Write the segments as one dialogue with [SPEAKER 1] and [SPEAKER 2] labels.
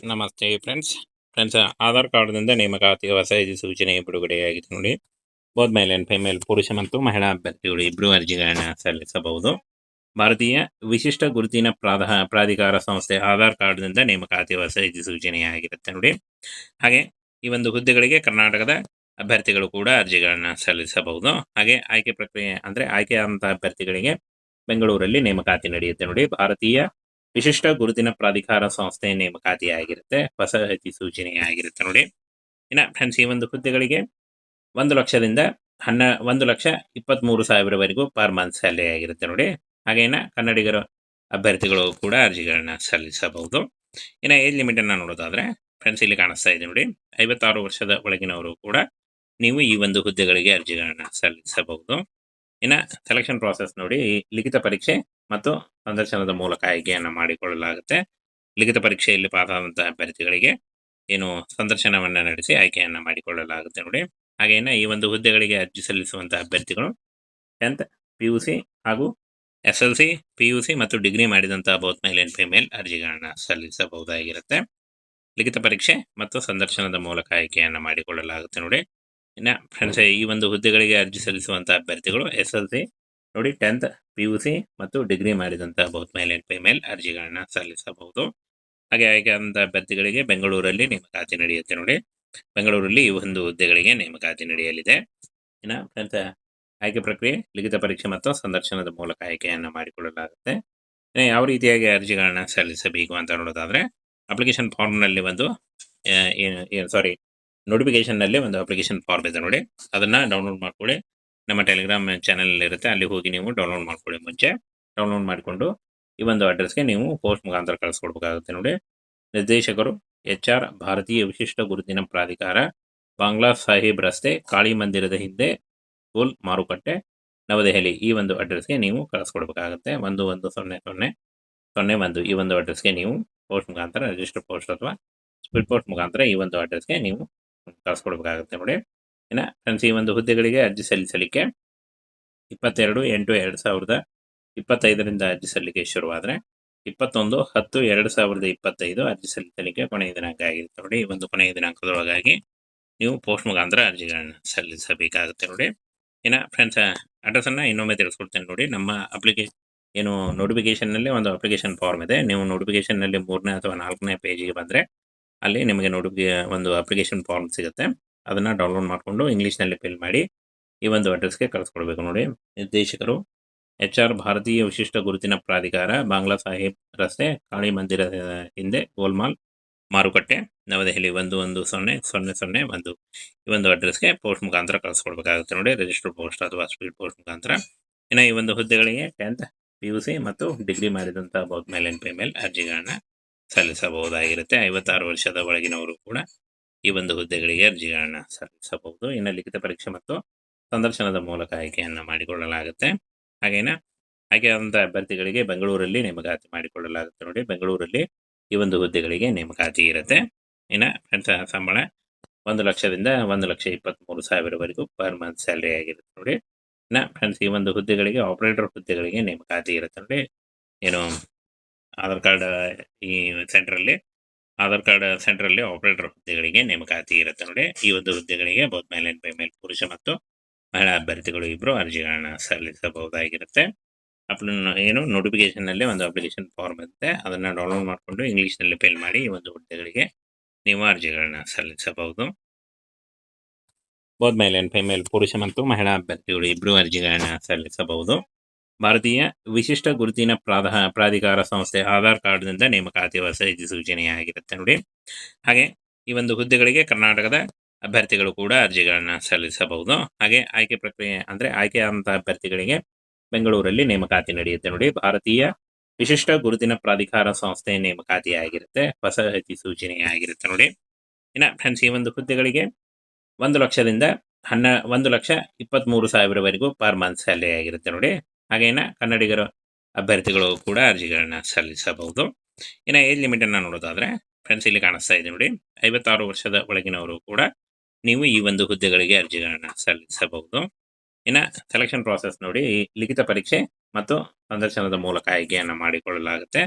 [SPEAKER 1] ನಮಸ್ತೆ friends friends Aadhaar ಕಾರ್ಡ್ನಿಂದ ನೇಮಕಾತಿ ಹೊಸ ಸೂಚನೆ ಬಿಡುಗಡೆಯಾಗಿದೆ ನೋಡಿ. ಬೋದ್ ಮೇಲ್ ಅಂಡ್ ಫೈಮೇಲ್ ಪುರುಷ ಮತ್ತು ಮಹಿಳಾ ಅಭ್ಯರ್ಥಿಗಳು ಇಬ್ಬರು ಅರ್ಜಿಗಳನ್ನು ಸಲ್ಲಿಸಬಹುದು. ಭಾರತೀಯ ವಿಶಿಷ್ಟ ಗುರುತಿನ ಪ್ರಾಧ ಪ್ರಾಧಿಕಾರ ಸಂಸ್ಥೆ ಆಧಾರ್ ಕಾರ್ಡ್ನಿಂದ ನೇಮಕಾತಿ ಹೊಸ ಸೂಚನೆಯಾಗಿರುತ್ತೆ ನೋಡಿ. ಹಾಗೆ ಈ ಒಂದು ಹುದ್ದೆಗಳಿಗೆ ಕರ್ನಾಟಕದ ಅಭ್ಯರ್ಥಿಗಳು ಕೂಡ ಅರ್ಜಿಗಳನ್ನು ಸಲ್ಲಿಸಬಹುದು. ಹಾಗೆ ಆಯ್ಕೆ ಪ್ರಕ್ರಿಯೆ ಅಂದರೆ ಆಯ್ಕೆಯಾದಂಥ ಅಭ್ಯರ್ಥಿಗಳಿಗೆ ಬೆಂಗಳೂರಲ್ಲಿ ನೇಮಕಾತಿ ನಡೆಯುತ್ತೆ ನೋಡಿ. ಭಾರತೀಯ ವಿಶಿಷ್ಟ ಗುರುತಿನ ಪ್ರಾಧಿಕಾರ ಸಂಸ್ಥೆ ನೇಮಕಾತಿಯಾಗಿರುತ್ತೆ, ಹೊಸ ಅಧಿಸೂಚನೆಯಾಗಿರುತ್ತೆ ನೋಡಿ. ಇನ್ನು ಫ್ರೆಂಡ್ಸ್ ಈ ಒಂದು ಹುದ್ದೆಗಳಿಗೆ ಒಂದು ಲಕ್ಷದಿಂದ ಹನ್ನ, ಒಂದು ಲಕ್ಷ ಇಪ್ಪತ್ತ್ಮೂರು ಸಾವಿರವರೆಗೂ ಪರ್ ಮಂತ್ ಸ್ಯಾಲರಿ ಆಗಿರುತ್ತೆ ನೋಡಿ. ಹಾಗೇನ ಕನ್ನಡಿಗರ ಅಭ್ಯರ್ಥಿಗಳು ಕೂಡ ಅರ್ಜಿಗಳನ್ನ ಸಲ್ಲಿಸಬಹುದು. ಇನ್ನು ಏಜ್ ಲಿಮಿಟನ್ನು ನೋಡೋದಾದ್ರೆ ಫ್ರೆಂಡ್ಸ್ ಇಲ್ಲಿ ಕಾಣಿಸ್ತಾ ಇದೆ ನೋಡಿ. ಐವತ್ತಾರು ವರ್ಷದ ಒಳಗಿನವರು ಕೂಡ ನೀವು ಈ ಒಂದು ಹುದ್ದೆಗಳಿಗೆ ಅರ್ಜಿಗಳನ್ನ ಸಲ್ಲಿಸಬಹುದು. ಇನ್ನು ಸೆಲೆಕ್ಷನ್ ಪ್ರಾಸೆಸ್ ನೋಡಿ ಲಿಖಿತ ಪರೀಕ್ಷೆ ಮತ್ತು ಸಂದರ್ಶನದ ಮೂಲಕ ಆಯ್ಕೆಯನ್ನು ಮಾಡಿಕೊಳ್ಳಲಾಗುತ್ತೆ. ಲಿಖಿತ ಪರೀಕ್ಷೆಯಲ್ಲಿ ಪಾಸ್ ಆದಂತಹ ಅಭ್ಯರ್ಥಿಗಳಿಗೆ ಏನು ಸಂದರ್ಶನವನ್ನು ನಡೆಸಿ ಆಯ್ಕೆಯನ್ನು ಮಾಡಿಕೊಳ್ಳಲಾಗುತ್ತೆ ನೋಡಿ. ಹಾಗೇನ ಈ ಒಂದು ಹುದ್ದೆಗಳಿಗೆ ಅರ್ಜಿ ಸಲ್ಲಿಸುವಂತಹ ಅಭ್ಯರ್ಥಿಗಳು ಟೆಂತ್ ಪಿ ಯು ಹಾಗೂ ಎಸ್ ಎಲ್ ಸಿ ಪಿ ಮತ್ತು ಡಿಗ್ರಿ ಮಾಡಿದಂತಹ ಬೌತ್ ಮೇಲ್ ಅಂಡ್ ಫಿಮೇಲ್ ಅರ್ಜಿಗಳನ್ನು ಸಲ್ಲಿಸಬಹುದಾಗಿರುತ್ತೆ. ಲಿಖಿತ ಪರೀಕ್ಷೆ ಮತ್ತು ಸಂದರ್ಶನದ ಮೂಲಕ ಆಯ್ಕೆಯನ್ನು ಮಾಡಿಕೊಳ್ಳಲಾಗುತ್ತೆ ನೋಡಿ. ಇನ್ನು ಫ್ರೆಂಡ್ಸ್ ಈ ಒಂದು ಹುದ್ದೆಗಳಿಗೆ ಅರ್ಜಿ ಸಲ್ಲಿಸುವಂತಹ ಅಭ್ಯರ್ಥಿಗಳು ಎಸ್ ಎಲ್ ಸಿ ನೋಡಿ ಟೆಂತ್ ಪಿ ಯು ಸಿ ಮತ್ತು ಡಿಗ್ರಿ ಮಾಡಿದಂತಹ ಬೌತ್ ಮೇಲ್ ಅಂಡ್ ಫಿಮೇಲ್ ಅರ್ಜಿಗಳನ್ನ ಸಲ್ಲಿಸಬಹುದು. ಹಾಗೆ ಆಯ್ಕೆಯಾದಂತಹ ಅಭ್ಯರ್ಥಿಗಳಿಗೆ ಬೆಂಗಳೂರಲ್ಲಿ ನೇಮಕಾತಿ ನಡೆಯುತ್ತೆ ನೋಡಿ. ಬೆಂಗಳೂರಲ್ಲಿ ಈ ಒಂದು ಹುದ್ದೆಗಳಿಗೆ ನೇಮಕಾತಿ ನಡೆಯಲಿದೆ. ಇನ್ನು ಫ್ರೆಂಡ್ಸ್ ಆಯ್ಕೆ ಪ್ರಕ್ರಿಯೆ ಲಿಖಿತ ಪರೀಕ್ಷೆ ಮತ್ತು ಸಂದರ್ಶನದ ಮೂಲಕ ಆಯ್ಕೆಯನ್ನು ಮಾಡಿಕೊಳ್ಳಲಾಗುತ್ತೆ. ಇನ್ನು ಯಾವ ರೀತಿಯಾಗಿ ಅರ್ಜಿಗಳನ್ನ ಸಲ್ಲಿಸಬೇಕು ಅಂತ ನೋಡೋದಾದ್ರೆ ಅಪ್ಲಿಕೇಶನ್ ಫಾರ್ಮ್ನಲ್ಲಿ ಒಂದು ಏನು ಸಾರಿ ನೋಟಿಫಿಕೇಶನ್ನಲ್ಲಿ ಒಂದು ಅಪ್ಲಿಕೇಶನ್ ಫಾರ್ಮ್ ಇದೆ ನೋಡಿ. ಅದನ್ನು ಡೌನ್ಲೋಡ್ ಮಾಡ್ಕೊಳ್ಳಿ. ನಮ್ಮ ಟೆಲಿಗ್ರಾಮ್ ಚಾನಲ್ ಇರುತ್ತೆ. ಅಲ್ಲಿ ಹೋಗಿ ನೀವು ಡೌನ್ಲೋಡ್ ಮಾಡ್ಕೊಳ್ಳಿ ಮುಂಚೆ. ಡೌನ್ಲೋಡ್ ಮಾಡಿಕೊಂಡು ಈ ಒಂದು ಅಡ್ರೆಸ್ಗೆ ನೀವು ಪೋಸ್ಟ್ ಮುಖಾಂತರ ಕಳಿಸ್ಕೊಡ್ಬೇಕಾಗುತ್ತೆ ನೋಡಿ. ನಿರ್ದೇಶಕರು, ಎಚ್ ಆರ್ ಭಾರತೀಯ ವಿಶಿಷ್ಟ ಗುರುತಿನ ಪ್ರಾಧಿಕಾರ, ಬಾಂಗ್ಲಾ ಸಾಹಿಬ್ ರಸ್ತೆ, ಕಾಳಿ ಮಂದಿರದ ಹಿಂದೆ ಗೋಲ್ ಮಾರುಕಟ್ಟೆ, ನವದೆಹಲಿ ಈ ಒಂದು ಅಡ್ರೆಸ್ಗೆ ನೀವು ಕಳಿಸ್ಕೊಡ್ಬೇಕಾಗುತ್ತೆ. ಒಂದು ಒಂದು ಸೊನ್ನೆ ಸೊನ್ನೆ ಸೊನ್ನೆ ಒಂದು ಈ ಒಂದು ಅಡ್ರೆಸ್ಗೆ ನೀವು ಪೋಸ್ಟ್ ಮುಖಾಂತರ ರಿಜಿಸ್ಟರ್ ಪೋಸ್ಟ್ ಅಥವಾ ಸ್ಪೀಡ್ ಪೋಸ್ಟ್ ಮುಖಾಂತರ ಈ ಒಂದು ಅಡ್ರೆಸ್ಗೆ ನೀವು ಕಳಿಸ್ಕೊಡ್ಬೇಕಾಗುತ್ತೆ ನೋಡಿ. ಇನ್ನು ಫ್ರೆಂಡ್ಸ್, ಈ ಒಂದು ಹುದ್ದೆಗಳಿಗೆ ಅರ್ಜಿ ಸಲ್ಲಿಸಲಿಕ್ಕೆ ಇಪ್ಪತ್ತೆರಡು, ಎಂಟು, ಎರಡು ಸಾವಿರದ ಇಪ್ಪತ್ತೈದರಿಂದ ಅರ್ಜಿ ಸಲ್ಲಿಕೆ ಶುರುವಾದರೆ ಇಪ್ಪತ್ತೊಂದು, ಹತ್ತು, ಎರಡು ಸಾವಿರದ ಇಪ್ಪತ್ತೈದು ಅರ್ಜಿ ಸಲ್ಲಿಸಲಿಕ್ಕೆ ಕೊನೆಯ ದಿನಾಂಕ ಆಗಿರುತ್ತೆ ನೋಡಿ. ಈ ಒಂದು ಕೊನೆಯ ದಿನಾಂಕದೊಳಗಾಗಿ ನೀವು ಪೋಸ್ಟ್ ಮುಖಾಂತರ ಅರ್ಜಿಗಳನ್ನು ಸಲ್ಲಿಸಬೇಕಾಗುತ್ತೆ ನೋಡಿ. ಇನ್ನು ಫ್ರೆಂಡ್ಸ್, ಅಡ್ರೆಸ್ಸನ್ನು ಇನ್ನೊಮ್ಮೆ ತಿಳಿಸ್ಕೊಡ್ತೇನೆ ನೋಡಿ. ನಮ್ಮ ಅಪ್ಲಿಕೇಶನ್ ಏನು ನೋಟಿಫಿಕೇಷನ್ನಲ್ಲಿ ಒಂದು ಅಪ್ಲಿಕೇಶನ್ ಫಾರ್ಮ್ ಇದೆ. ನೀವು ನೋಟಿಫಿಕೇಷನ್ನಲ್ಲಿ ಮೂರನೇ ಅಥವಾ ನಾಲ್ಕನೇ ಪೇಜಿಗೆ ಬಂದರೆ ಅಲ್ಲಿ ನಿಮಗೆ ನೋಟಿಫಿ ಒಂದು ಅಪ್ಲಿಕೇಶನ್ ಫಾರ್ಮ್ ಸಿಗುತ್ತೆ. ಅದನ್ನು ಡೌನ್ಲೋಡ್ ಮಾಡಿಕೊಂಡು ಇಂಗ್ಲೀಷ್ನಲ್ಲಿ ಫಿಲ್ ಮಾಡಿ ಈ ಒಂದು ಅಡ್ರೆಸ್ಗೆ ಕಳಿಸ್ಕೊಡ್ಬೇಕು ನೋಡಿ. ನಿರ್ದೇಶಕರು ಎಚ್ ಆರ್ ಭಾರತೀಯ ವಿಶಿಷ್ಟ ಗುರುತಿನ ಪ್ರಾಧಿಕಾರ, ಬಾಂಗ್ಲಾ ಸಾಹೇಬ್ ರಸ್ತೆ, ಕಾಳಿ ಮಂದಿರದ ಹಿಂದೆ ಗೋಲ್ಮಾಲ್, ಮಾರುಕಟ್ಟೆ, ನವದೆಹಲಿ ಒಂದು ಒಂದು ಸೊನ್ನೆ ಸೊನ್ನೆ ಸೊನ್ನೆ ಒಂದು. ಈ ಒಂದು ಅಡ್ರೆಸ್ಗೆ ಪೋಸ್ಟ್ ಮುಖಾಂತರ ಕಳಿಸ್ಕೊಡ್ಬೇಕಾಗುತ್ತೆ ನೋಡಿ. ರಿಜಿಸ್ಟರ್ ಪೋಸ್ಟ್ ಅಥವಾ ಸ್ಪೀಡ್ ಪೋಸ್ಟ್ ಮುಖಾಂತರ. ಇನ್ನು ಈ ಒಂದು ಹುದ್ದೆಗಳಿಗೆ ಟೆಂತ್ ಪಿ ಯು ಸಿ ಮತ್ತು ಡಿಗ್ರಿ ಮಾಡಿದಂಥ ಮೇಲೆ ಅರ್ಜಿಗಳನ್ನು ಸಲ್ಲಿಸಬಹುದಾಗಿರುತ್ತೆ. ಐವತ್ತಾರು ವರ್ಷದ ಒಳಗಿನವರು ಕೂಡ ಈ ಒಂದು ಹುದ್ದೆಗಳಿಗೆ ಅರ್ಜಿಗಳನ್ನು ಸಲ್ಲಿಸಬಹುದು. ಇನ್ನು ಲಿಖಿತ ಪರೀಕ್ಷೆ ಮತ್ತು ಸಂದರ್ಶನದ ಮೂಲಕ ಆಯ್ಕೆಯನ್ನು ಮಾಡಿಕೊಳ್ಳಲಾಗುತ್ತೆ. ಹಾಗೇನ ಆಯ್ಕೆಯಾದಂಥ ಅಭ್ಯರ್ಥಿಗಳಿಗೆ ಬೆಂಗಳೂರಲ್ಲಿ ನೇಮಕಾತಿ ಮಾಡಿಕೊಳ್ಳಲಾಗುತ್ತೆ ನೋಡಿ. ಬೆಂಗಳೂರಲ್ಲಿ ಈ ಒಂದು ಹುದ್ದೆಗಳಿಗೆ ನೇಮಕಾತಿ ಇರುತ್ತೆ. ಇನ್ನು ಫ್ರೆಂಡ್ಸ್, ಸಂಬಳ ಒಂದು ಲಕ್ಷದಿಂದ ಒಂದು ಲಕ್ಷ ಇಪ್ಪತ್ತ್ಮೂರು ಸಾವಿರವರೆಗೂ ಪರ್ ಮಂತ್ ಸ್ಯಾಲ್ರಿ ಆಗಿರುತ್ತೆ ನೋಡಿ. ಇನ್ನು ಫ್ರೆಂಡ್ಸ್, ಈ ಒಂದು ಹುದ್ದೆಗಳಿಗೆ, ಆಪರೇಟರ್ ಹುದ್ದೆಗಳಿಗೆ ನೇಮಕಾತಿ ಇರುತ್ತೆ ನೋಡಿ. ಏನು ಆಧಾರ್ ಕಾರ್ಡ್ ಈ ಸೆಂಟ್ರಲ್ಲಿ, ಆಧಾರ್ ಕಾರ್ಡ್ ಸೆಂಟ್ರಲ್ಲಿ ಆಪರೇಟರ್ ಹುದ್ದೆಗಳಿಗೆ ನೇಮಕಾತಿ ಇರುತ್ತೆ ನೋಡಿ. ಈ ಒಂದು ಹುದ್ದೆಗಳಿಗೆ ಬೋತ್ ಮೇಲ್ ಆ್ಯಂಡ್ ಫೈಮೇಲ್ ಪುರುಷ ಮತ್ತು ಮಹಿಳಾ ಅಭ್ಯರ್ಥಿಗಳು ಇಬ್ಬರು ಅರ್ಜಿಗಳನ್ನ ಸಲ್ಲಿಸಬಹುದಾಗಿರುತ್ತೆ. ಅಪ್ಲ ಏನು ನೋಟಿಫಿಕೇಶನ್ನಲ್ಲಿ ಒಂದು ಅಪ್ಲಿಕೇಶನ್ ಫಾರ್ಮ್ ಇರುತ್ತೆ. ಅದನ್ನು ಡೌನ್ಲೋಡ್ ಮಾಡಿಕೊಂಡು ಇಂಗ್ಲೀಷ್ನಲ್ಲಿ ಫಿಲ್ ಮಾಡಿ ಈ ಒಂದು ಹುದ್ದೆಗಳಿಗೆ ನೀವು ಅರ್ಜಿಗಳನ್ನ ಸಲ್ಲಿಸಬಹುದು. ಬೋತ್ ಮೇಲ್ ಆ್ಯಂಡ್ ಫೈಮೇಲ್ ಪುರುಷ ಮತ್ತು ಮಹಿಳಾ ಅಭ್ಯರ್ಥಿಗಳು ಇಬ್ಬರು ಅರ್ಜಿಗಳನ್ನ ಸಲ್ಲಿಸಬಹುದು. ಭಾರತೀಯ ವಿಶಿಷ್ಟ ಗುರುತಿನ ಪ್ರಾಧ ಪ್ರಾಧಿಕಾರ ಸಂಸ್ಥೆ ಆಧಾರ್ ಕಾರ್ಡ್ನಿಂದ ನೇಮಕಾತಿ ಹೊಸ ಸೂಚನೆಯಾಗಿರುತ್ತೆ ನೋಡಿ. ಹಾಗೆ ಈ ಒಂದು ಹುದ್ದೆಗಳಿಗೆ ಕರ್ನಾಟಕದ ಅಭ್ಯರ್ಥಿಗಳು ಕೂಡ ಅರ್ಜಿಗಳನ್ನು ಸಲ್ಲಿಸಬಹುದು. ಹಾಗೆ ಆಯ್ಕೆ ಪ್ರಕ್ರಿಯೆ ಅಂದರೆ ಆಯ್ಕೆಯಾದಂತಹ ಅಭ್ಯರ್ಥಿಗಳಿಗೆ ಬೆಂಗಳೂರಲ್ಲಿ ನೇಮಕಾತಿ ನಡೆಯುತ್ತೆ ನೋಡಿ. ಭಾರತೀಯ ವಿಶಿಷ್ಟ ಗುರುತಿನ ಪ್ರಾಧಿಕಾರ ಸಂಸ್ಥೆ ನೇಮಕಾತಿಯಾಗಿರುತ್ತೆ. ಹೊಸ ಅಧಿಸೂಚನೆಯಾಗಿರುತ್ತೆ ನೋಡಿ. ಇನ್ನು ಫ್ರೆಂಡ್ಸ್ ಈ ಒಂದು ಹುದ್ದೆಗಳಿಗೆ ಒಂದು ಲಕ್ಷದಿಂದ ಹನ್ನ, ಒಂದು ಲಕ್ಷ ಇಪ್ಪತ್ತ್ಮೂರು ಸಾವಿರವರೆಗೂ ಪರ್ ಮಂತ್ ಸ್ಯಾಲರಿ ಆಗಿರುತ್ತೆ ನೋಡಿ. ಹಾಗೇನ ಕನ್ನಡಿಗರ ಅಭ್ಯರ್ಥಿಗಳು ಕೂಡ ಅರ್ಜಿಗಳನ್ನ ಸಲ್ಲಿಸಬಹುದು. ಇನ್ನು ಏಜ್ ಲಿಮಿಟನ್ನು ನೋಡೋದಾದ್ರೆ ಫ್ರೆಂಡ್ಸ್ ಇಲ್ಲಿ ಕಾಣಿಸ್ತಾ ಇದೆ ನೋಡಿ, ಐವತ್ತಾರು ವರ್ಷದ ಒಳಗಿನವರು ಕೂಡ ನೀವು ಈ ಒಂದು ಹುದ್ದೆಗಳಿಗೆ ಅರ್ಜಿಗಳನ್ನ ಸಲ್ಲಿಸಬಹುದು. ಇನ್ನು ಸೆಲೆಕ್ಷನ್ ಪ್ರಾಸೆಸ್ ನೋಡಿ, ಲಿಖಿತ ಪರೀಕ್ಷೆ ಮತ್ತು ಸಂದರ್ಶನದ ಮೂಲಕ ಆಯ್ಕೆಯನ್ನು ಮಾಡಿಕೊಳ್ಳಲಾಗುತ್ತೆ.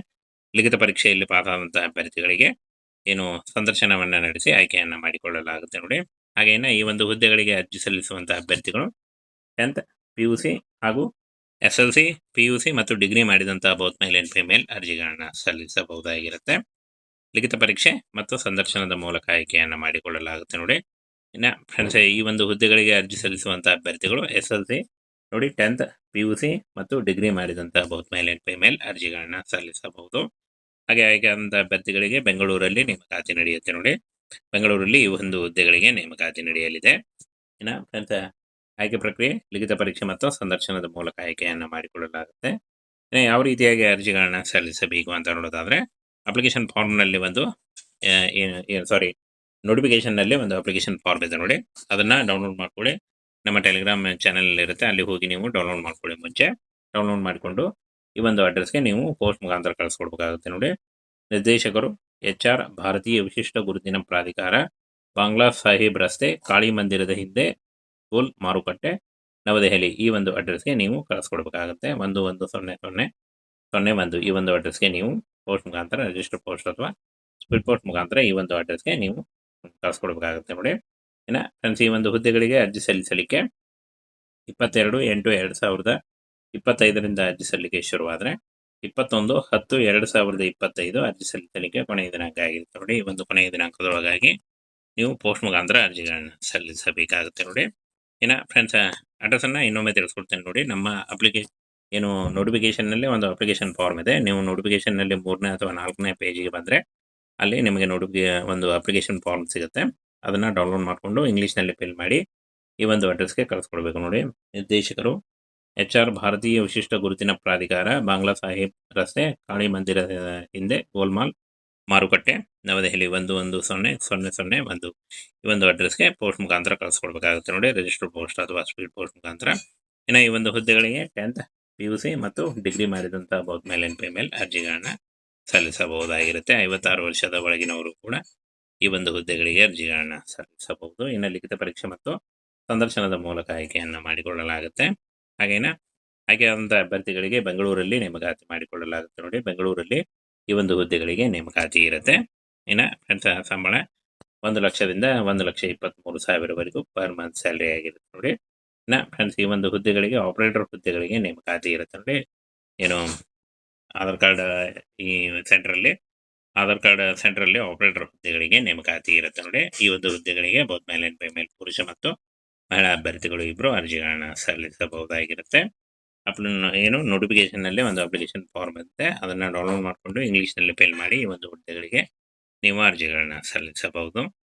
[SPEAKER 1] ಲಿಖಿತ ಪರೀಕ್ಷೆಯಲ್ಲಿ ಪಾಸ್ ಆದಂತಹ ಅಭ್ಯರ್ಥಿಗಳಿಗೆ ಏನು ಸಂದರ್ಶನವನ್ನು ನಡೆಸಿ ಆಯ್ಕೆಯನ್ನು ಮಾಡಿಕೊಳ್ಳಲಾಗುತ್ತೆ ನೋಡಿ. ಹಾಗೇನ ಈ ಒಂದು ಹುದ್ದೆಗಳಿಗೆ ಅರ್ಜಿ ಸಲ್ಲಿಸುವಂತಹ ಅಭ್ಯರ್ಥಿಗಳು ಟೆಂತ್ ಪಿ ಯು ಹಾಗೂ S L C, P U C ಮತ್ತು ಡಿಗ್ರಿ ಮಾಡಿದಂತಹ ಬೌತ್ ಮೇಲ್ ಅಂಡ್ ಫಿಮೇಲ್ ಅರ್ಜಿಗಳನ್ನು ಸಲ್ಲಿಸಬಹುದಾಗಿರುತ್ತೆ. ಲಿಖಿತ ಪರೀಕ್ಷೆ ಮತ್ತು ಸಂದರ್ಶನದ ಮೂಲಕ ಆಯ್ಕೆಯನ್ನು ಮಾಡಿಕೊಳ್ಳಲಾಗುತ್ತೆ ನೋಡಿ. ಇನ್ನು ಫ್ರೆಂಡ್ಸ್ ಈ ಒಂದು ಹುದ್ದೆಗಳಿಗೆ ಅರ್ಜಿ ಸಲ್ಲಿಸುವಂಥ ಅಭ್ಯರ್ಥಿಗಳು ಎಸ್ ಎಲ್ ಸಿ, ನೋಡಿ ಟೆಂತ್, ಪಿ ಯು ಸಿ ಮತ್ತು ಡಿಗ್ರಿ ಮಾಡಿದಂತಹ ಬೌತ್ ಮೇಲ್ ಅಂಡ್ ಫಿಮೇಲ್ ಅರ್ಜಿಗಳನ್ನು ಸಲ್ಲಿಸಬಹುದು. ಹಾಗೆ ಆಯ್ಕೆ ಆದಂಥ ಅಭ್ಯರ್ಥಿಗಳಿಗೆ ಬೆಂಗಳೂರಲ್ಲಿ ನೇಮಕಾತಿ ನಡೆಯುತ್ತೆ ನೋಡಿ. ಬೆಂಗಳೂರಲ್ಲಿ ಈ ಒಂದು ಹುದ್ದೆಗಳಿಗೆ ನೇಮಕಾತಿ ನಡೆಯಲಿದೆ. ಇನ್ನು ಫ್ರೆಂಡ್ಸ್ ಆಯ್ಕೆ ಪ್ರಕ್ರಿಯೆ, ಲಿಖಿತ ಪರೀಕ್ಷೆ ಮತ್ತು ಸಂದರ್ಶನದ ಮೂಲಕ ಆಯ್ಕೆಯನ್ನು ಮಾಡಿಕೊಳ್ಳಲಾಗುತ್ತೆ. ಯಾವ ರೀತಿಯಾಗಿ ಅರ್ಜಿಗಳನ್ನ ಸಲ್ಲಿಸಬೇಕು ಅಂತ ನೋಡೋದಾದರೆ ಅಪ್ಲಿಕೇಶನ್ ಫಾರ್ಮ್ನಲ್ಲಿ ಒಂದು ಸಾರಿ ನೋಟಿಫಿಕೇಶನ್ನಲ್ಲಿ ಒಂದು ಅಪ್ಲಿಕೇಶನ್ ಫಾರ್ಮ್ ಇದೆ ನೋಡಿ. ಅದನ್ನು ಡೌನ್ಲೋಡ್ ಮಾಡ್ಕೊಳ್ಳಿ. ನಮ್ಮ ಟೆಲಿಗ್ರಾಮ್ ಚಾನಲ್ ಇರುತ್ತೆ. ಅಲ್ಲಿ ಹೋಗಿ ನೀವು ಡೌನ್ಲೋಡ್ ಮಾಡ್ಕೊಳ್ಳಿ ಮುಂಚೆ. ಡೌನ್ಲೋಡ್ ಮಾಡಿಕೊಂಡು ಈ ಒಂದು ಅಡ್ರೆಸ್ಗೆ ನೀವು ಪೋಸ್ಟ್ ಮುಖಾಂತರ ಕಳಿಸ್ಕೊಡ್ಬೇಕಾಗುತ್ತೆ ನೋಡಿ. ನಿರ್ದೇಶಕರು ಎಚ್ ಆರ್ ಭಾರತೀಯ ವಿಶಿಷ್ಟ ಗುರುತಿನ ಪ್ರಾಧಿಕಾರ, ಬಾಂಗ್ಲಾ ಸಾಹಿಬ್ ರಸ್ತೆ, ಕಾಳಿ ಮಂದಿರದ ಹಿಂದೆ ಸ್ಕೂಲ್ ಮಾರುಕಟ್ಟೆ ನವದೆಹಲಿ ಈ ಒಂದು ಅಡ್ರೆಸ್ಗೆ ನೀವು ಕಳಿಸ್ಕೊಡ್ಬೇಕಾಗುತ್ತೆ. ಒಂದು ಒಂದು ಸೊನ್ನೆ ಸೊನ್ನೆ ಸೊನ್ನೆ ಒಂದು ಈ ಒಂದು ಅಡ್ರೆಸ್ಗೆ ನೀವು ಪೋಸ್ಟ್ ಮುಖಾಂತರ ರಿಜಿಸ್ಟರ್ ಪೋಸ್ಟ್ ಅಥವಾ ಸ್ಪೀಡ್ ಪೋಸ್ಟ್ ಮುಖಾಂತರ ಈ ಒಂದು ಅಡ್ರೆಸ್ಗೆ ನೀವು ಕಳಿಸ್ಕೊಡ್ಬೇಕಾಗುತ್ತೆ ನೋಡಿ. ಇನ್ನು ಫ್ರೆಂಡ್ಸ್ ಈ ಒಂದು ಹುದ್ದೆಗಳಿಗೆ ಅರ್ಜಿ ಸಲ್ಲಿಸಲಿಕ್ಕೆ ಇಪ್ಪತ್ತೆರಡು ಎಂಟು ಎರಡು ಸಾವಿರದ ಇಪ್ಪತ್ತೈದರಿಂದ ಅರ್ಜಿ ಸಲ್ಲಿಕೆ ಶುರುವಾದರೆ ಇಪ್ಪತ್ತೊಂದು ಹತ್ತು ಎರಡು ಸಾವಿರದ ಇಪ್ಪತ್ತೈದು ಅರ್ಜಿ ಸಲ್ಲಿಸಲಿಕ್ಕೆ ಕೊನೆಯ ದಿನಾಂಕ ಆಗಿರುತ್ತೆ ನೋಡಿ. ಈ ಒಂದು ಕೊನೆಯ ದಿನಾಂಕದೊಳಗಾಗಿ ನೀವು ಪೋಸ್ಟ್ ಮುಖಾಂತರ ಅರ್ಜಿಗಳನ್ನು ಸಲ್ಲಿಸಬೇಕಾಗುತ್ತೆ ನೋಡಿ. ಇನ್ನು ಫ್ರೆಂಡ್ಸ್ ಅಡ್ರೆಸ್ಸನ್ನು ಇನ್ನೊಮ್ಮೆ ತಿಳಿಸ್ಕೊಡ್ತೇನೆ ನೋಡಿ. ನಮ್ಮ ಅಪ್ಲಿಕೇಶನ್ ಏನು ನೋಟಿಫಿಕೇಷನ್ನಲ್ಲಿ ಒಂದು ಅಪ್ಲಿಕೇಶನ್ ಫಾರ್ಮ್ ಇದೆ. ನೀವು ನೋಟಿಫಿಕೇಷನ್ನಲ್ಲಿ ಮೂರನೇ ಅಥವಾ ನಾಲ್ಕನೇ ಪೇಜಿಗೆ ಬಂದರೆ ಅಲ್ಲಿ ನಿಮಗೆ ನೋಟಿಫಿ ಒಂದು ಅಪ್ಲಿಕೇಶನ್ ಫಾರ್ಮ್ ಸಿಗುತ್ತೆ. ಅದನ್ನು ಡೌನ್ಲೋಡ್ ಮಾಡಿಕೊಂಡು ಇಂಗ್ಲೀಷ್ನಲ್ಲಿ ಫಿಲ್ ಮಾಡಿ ಈ ಒಂದು ಅಡ್ರೆಸ್ಗೆ ಕಳಿಸ್ಕೊಡ್ಬೇಕು ನೋಡಿ. ನಿರ್ದೇಶಕರು ಎಚ್ ಆರ್ ಭಾರತೀಯ ವಿಶಿಷ್ಟ ಗುರುತಿನ ಪ್ರಾಧಿಕಾರ, ಬಾಂಗ್ಲಾ ಸಾಹೇಬ್ ರಸ್ತೆ, ಕಾಳಿ ಮಂದಿರದ ಹಿಂದೆ, ಗೋಲ್ಮಾಲ್ ಮಾರುಕಟ್ಟೆ, ನವದೆಹಲಿ ಒಂದು ಒಂದು ಸೊನ್ನೆ ಸೊನ್ನೆ ಸೊನ್ನೆ ಒಂದು. ಈ ಒಂದು ಅಡ್ರೆಸ್ಗೆ ಪೋಸ್ಟ್ ಮುಖಾಂತರ ಕಳಿಸ್ಕೊಡ್ಬೇಕಾಗುತ್ತೆ ನೋಡಿ ರಿಜಿಸ್ಟರ್ ಪೋಸ್ಟ್ ಅಥವಾ ಸ್ಪೀಡ್ ಪೋಸ್ಟ್ ಮುಖಾಂತರ. ಇನ್ನು ಈ ಒಂದು ಹುದ್ದೆಗಳಿಗೆ ಟೆಂತ್ ಪಿ ಯು ಸಿ ಮತ್ತು ಡಿಗ್ರಿ ಮಾಡಿದಂಥ ಬಹುತ್ ಮೇಲೆ ಪೇ ಮೇಲೆ ಅರ್ಜಿಗಳನ್ನ ಸಲ್ಲಿಸಬಹುದಾಗಿರುತ್ತೆ. ಐವತ್ತಾರು ವರ್ಷದ ಒಳಗಿನವರು ಕೂಡ ಈ ಒಂದು ಹುದ್ದೆಗಳಿಗೆ ಅರ್ಜಿಗಳನ್ನ ಸಲ್ಲಿಸಬಹುದು. ಇನ್ನು ಲಿಖಿತ ಪರೀಕ್ಷೆ ಮತ್ತು ಸಂದರ್ಶನದ ಮೂಲಕ ಆಯ್ಕೆಯನ್ನು ಮಾಡಿಕೊಳ್ಳಲಾಗುತ್ತೆ. ಹಾಗೇನ ಆಯ್ಕೆಯಾದಂಥ ಅಭ್ಯರ್ಥಿಗಳಿಗೆ ಬೆಂಗಳೂರಲ್ಲಿ ನೇಮಕಾತಿ ಮಾಡಿಕೊಳ್ಳಲಾಗುತ್ತೆ ನೋಡಿ, ಬೆಂಗಳೂರಲ್ಲಿ ಈ ಒಂದು ಹುದ್ದೆಗಳಿಗೆ ನೇಮಕಾತಿ ಇರುತ್ತೆ. ಇನ್ನು ಫ್ರೆಂಡ್ಸ್ ಸಂಬಳ ಒಂದು ಲಕ್ಷದಿಂದ ಒಂದು ಲಕ್ಷ ಇಪ್ಪತ್ತ್ಮೂರು ಸಾವಿರವರೆಗೂ ಪರ್ ಮಂತ್ ಸ್ಯಾಲ್ರಿ ಆಗಿರುತ್ತೆ ನೋಡಿ. ಇನ್ನು ಫ್ರೆಂಡ್ಸ್ ಈ ಒಂದು ಹುದ್ದೆಗಳಿಗೆ ಆಪರೇಟರ್ ಹುದ್ದೆಗಳಿಗೆ ನೇಮಕಾತಿ ಇರುತ್ತೆ ನೋಡಿ. ಏನು, ಆಧಾರ್ ಕಾರ್ಡ್, ಈ ಸೆಂಟ್ರಲ್ಲಿ, ಆಧಾರ್ ಕಾರ್ಡ್ ಸೆಂಟ್ರಲ್ಲಿ ಆಪರೇಟರ್ ಹುದ್ದೆಗಳಿಗೆ ನೇಮಕಾತಿ ಇರುತ್ತೆ ನೋಡಿ. ಈ ಒಂದು ಹುದ್ದೆಗಳಿಗೆ ಬಹುತ್ ಮೇಲ್ ಪುರುಷ ಮತ್ತು ಮಹಿಳಾ ಅಭ್ಯರ್ಥಿಗಳು ಇಬ್ಬರು ಅರ್ಜಿಗಳನ್ನ ಸಲ್ಲಿಸಬಹುದಾಗಿರುತ್ತೆ. ಅಪ್ಲ ಏನು ನೋಟಿಫಿಕೇಶನ್ನಲ್ಲಿ ಒಂದು ಅಪ್ಲಿಕೇಶನ್ ಫಾರ್ಮ್ ಇರುತ್ತೆ. ಅದನ್ನು ಡೌನ್ಲೋಡ್ ಮಾಡಿಕೊಂಡು ಇಂಗ್ಲೀಷ್ನಲ್ಲಿ ಫಿಲ್ ಮಾಡಿ ಈ ಒಂದು ಹುದ್ದೆಗಳಿಗೆ ನೀವು ಅರ್ಜಿಗಳನ್ನ ಸಲ್ಲಿಸಬಹುದು.